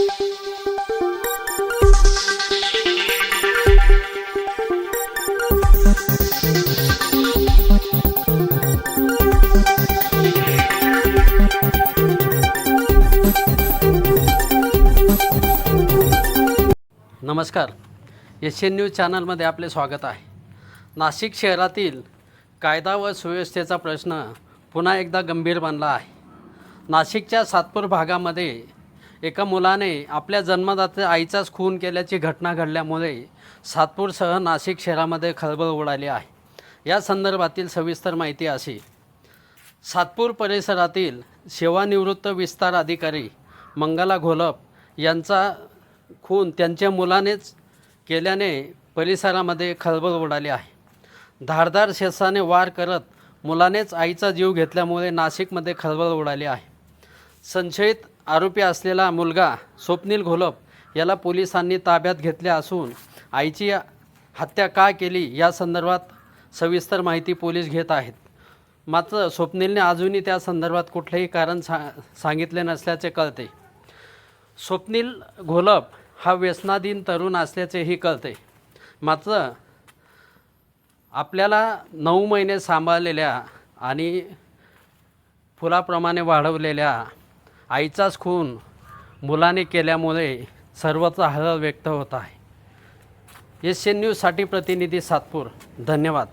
नमस्कार. S N news चॅनलमध्ये आपले स्वागत आहे. नाशिक शहरातील कायदा व सुव्यवस्थेचा प्रश्न पुन्हा एकदा गंभीर बनला आहे. नाशिकच्या सातपूर भागामध्ये एका मुलाने आपल्या जन्मदात्या आईचाच खून केल्याची घटना घडल्यामुळे सातपूरसह नाशिक शहरामध्ये खळबळ उडाली आहे. या संदर्भातील सविस्तर माहिती अशी. सातपूर परिसरातील सेवानिवृत्त विस्तार अधिकारी मंगला घोलप यांचा खून त्यांच्या मुलानेच केल्याने परिसरामध्ये खळबळ उडाली आहे. धारदार शेसाने वार करत मुलानेच आईचा जीव घेतल्यामुळे नाशिकमध्ये खळबळ उडाली आहे. संशयित आरोपी असलेला मुलगा स्वप्नील घोलप याला पोलिसांनी ताब्यात घेतले असून आईची हत्या का केली या संदर्भात सविस्तर माहिती पोलीस घेत आहेत. मात्र स्वप्नीलने अजूनही त्या संदर्भात कुठलेही कारण सा सांगितले नसल्याचे कळते. स्वप्नील घोलप हा व्यसनाधीन तरुण असल्याचेही कळते. मात्र आपल्याला नऊ महिने सांभाळलेल्या आणि फुलाप्रमाणे वाढवलेल्या आईचाच खून मुलाने केल्यामुळे सर्वत्र हळहळ व्यक्त होत आहे. एस एन न्यूजसाठी प्रतिनिधी सातपूर धन्यवाद.